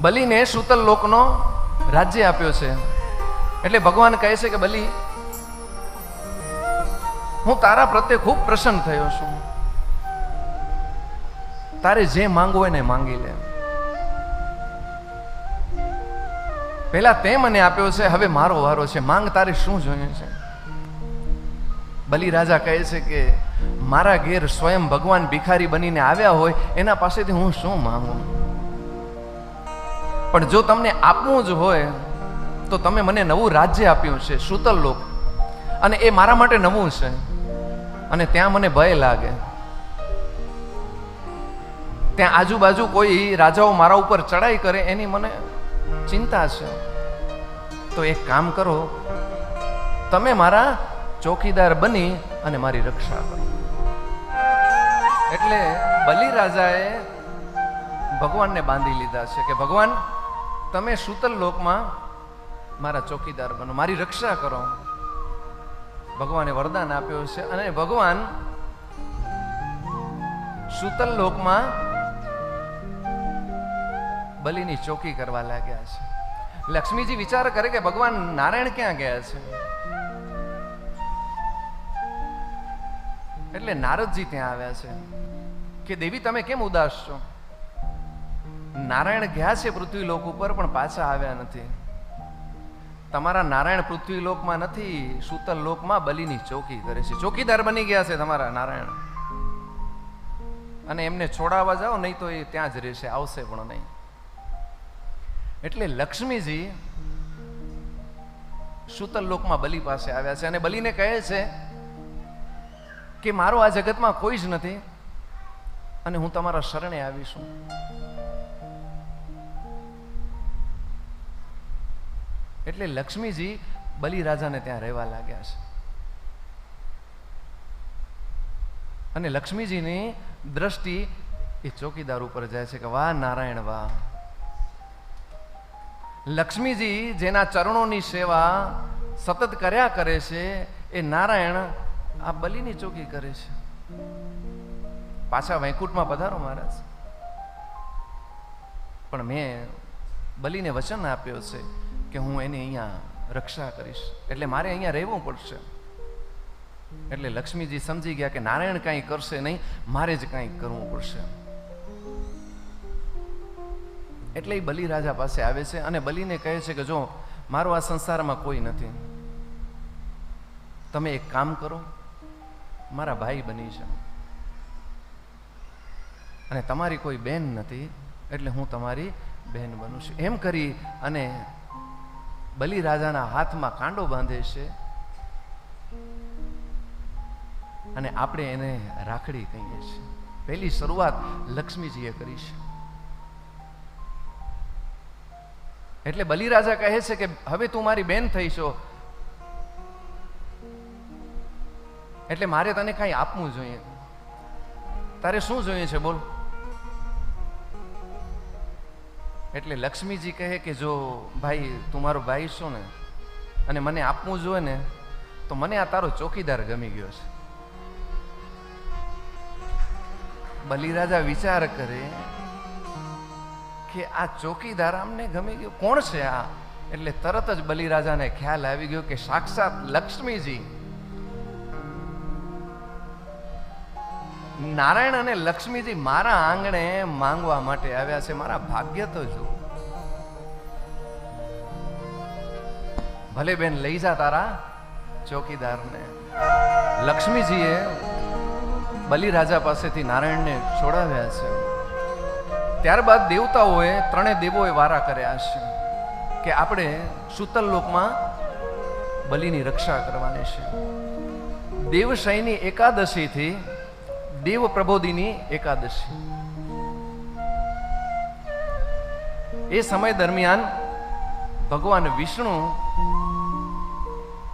બલિને શૂતલ લોકનો રાજ્ય આપ્યો છે. એટલે ભગવાન કહે છે કે, બલિ, હું તારા પ્રત્યે ખૂબ પ્રસન્ન થયો છું. તારે જે માંગવું હોય ને માંગી લે. પહેલા તે મને આપ્યો છે, હવે મારો વારો છે. માંગ તારે શું જોઈએ છે? બલિ રાજા કહે છે કે, મારા ઘેર સ્વયં ભગવાન ભિખારી બનીને આવ્યા હોય, એના પાસેથી હું શું માંગુ? પણ જો તમને આપવું જ હોય, તો તમે મને નવું રાજ્ય આપ્યું છે, શૂતલ લોક. અને એ મારા માટે નવું છે. અને ત્યાં મને ભય લાગે. ત્યાં આજુબાજુ કોઈ રાજાઓ મારા ઉપર ચડાઈ કરે એની મને ચિંતા છે. તો એક કામ કરો. તમે મારા ચોકીદાર બની અને મારી રક્ષા કરો. એટલે બલિ રાજાએ ભગવાનને બાંધી લીધા છે કે ભગવાન તમે સૂતલ લોકમાં મારા ચોકીદાર બનો, મારી રક્ષા કરો. ભગવાને વરદાન આપ્યું છે અને ભગવાન સૂતલ લોકમાં બલિની ચોકી કરવા લાગ્યા છે. લક્ષ્મીજી વિચાર કરે કે ભગવાન નારાયણ ક્યાં ગયા છે? એટલે નારદજી ત્યાં આવ્યા છે કે, દેવી, તમે કેમ ઉદાસ છો? નારાયણ ગયા છે પૃથ્વી લોક ઉપર, પણ પાછા આવ્યા નથી. તમારા નારાયણ પૃથ્વી લોકમાં નથી સૂતલ લોકમાં બલિની ચોકી કરે છે. ચોકીદાર બની ગયા છે તમારા નારાયણ. અને એમને છોડાવવા જાઓ, નહીં તો એ ત્યાં જ રહેશે, આવશે પણ નહીં. એટલે લક્ષ્મીજી સૂતલ લોકમાં બલિ પાસે આવ્યા છે અને બલિને કહે છે કે મારો આ જગતમાં કોઈ જ નથી અને હું તમારા શરણે આવીશું. એટલે લક્ષ્મીજી બલિ રાજાને ત્યાં રહેવા લાગ્યા છે. અને લક્ષ્મીજીની દ્રષ્ટિ એ ચોકીદાર ઉપર જાય છે કે વાહ નારાયણ, વાહ. લક્ષ્મીજી જેના ચરણોની સેવા સતત કર્યા કરે છે, એ નારાયણ આ બલિની ચોકી કરે છે. પાછા વૈકુંઠમાં પધારો મહારાજ. પણ મેં બલિને વચન આપ્યો છે. કે હું એની અહીંયા રક્ષા કરીશ. એટલે મારે અહીંયા રહેવું પડશે. એટલે લક્ષ્મીજી સમજી ગયા કે નારાયણ કાંઈ કરશે નહીં, મારે જ કાંઈ કરવું પડશે. એટલે એ બલિ રાજા પાસે આવે છે અને બલિને કહે છે કે જો મારો આ સંસારમાં કોઈ નથી, તમે એક કામ કરો, મારા ભાઈ બની છે અને તમારી કોઈ બેન નથી, એટલે હું તમારી બેન બનું છું. એમ કરી અને બલિ રાજાના હાથમાં કાંડો બાંધે છે અને આપણે એને રાખડી કહીએ છીએ. પહેલી શરૂઆત લક્ષ્મીજીએ કરી છે. એટલે બલિરાજા કહે છે કે હવે તું મારી બેન થઈ છો. એટલે મારે તને કાંઈ આપવું જોઈએ. તારે શું જોઈએ છે બોલ? એટલે લક્ષ્મીજી કહે કે જો ભાઈ, તું મારો ભાઈ છો ને, અને મને આપવું જોઈએ ને, તો મને આ તારો ચોકીદાર ગમી ગયો છે. બલિરાજા વિચાર કરે કે આ ચોકીદાર આમને ગમી ગયો. કોણ છે આ? એટલે તરત જ બલિરાજાને ખ્યાલ આવી ગયો કે સાક્ષાત લક્ષ્મીજી નારાયણ અને લક્ષ્મીજી મારા આંગણે માંગવા માટે આવ્યા છે. મારા ભાગ્ય તો જો ભલે બેન લઈ જા તારા ચોકીદારને. લક્ષ્મીજીએ બલિરાજા પાસેથી નારાયણને છોડાવ્યા છે. ત્યારબાદ દેવતાઓએ ત્રણે દેવોએ વારા કર્યા છે કે આપણે સુતલ લોકમાં બલિની રક્ષા કરવાની છે. દેવશયની એકાદશીથી દેવ પ્રબોધિની એકાદશી. એ સમય દરમિયાન ભગવાન વિષ્ણુ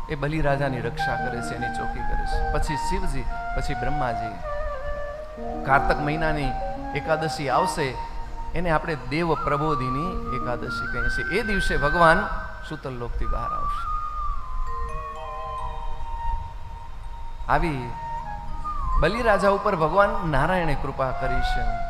એ બલિરાજાની રક્ષા કરે છે, એની ચોકી કરે છે. પછી શિવજી, પછી બ્રહ્માજી. કાર્તક મહિનાની એકાદશી આવશે, એને આપણે દેવ પ્રબોધિની એકાદશી કહીએ છીએ. એ દિવસે ભગવાન સૂતલ લોકથી બહાર આવશે. આવી બલિરાજા ઉપર ભગવાન નારાયણે કૃપા કરી છે.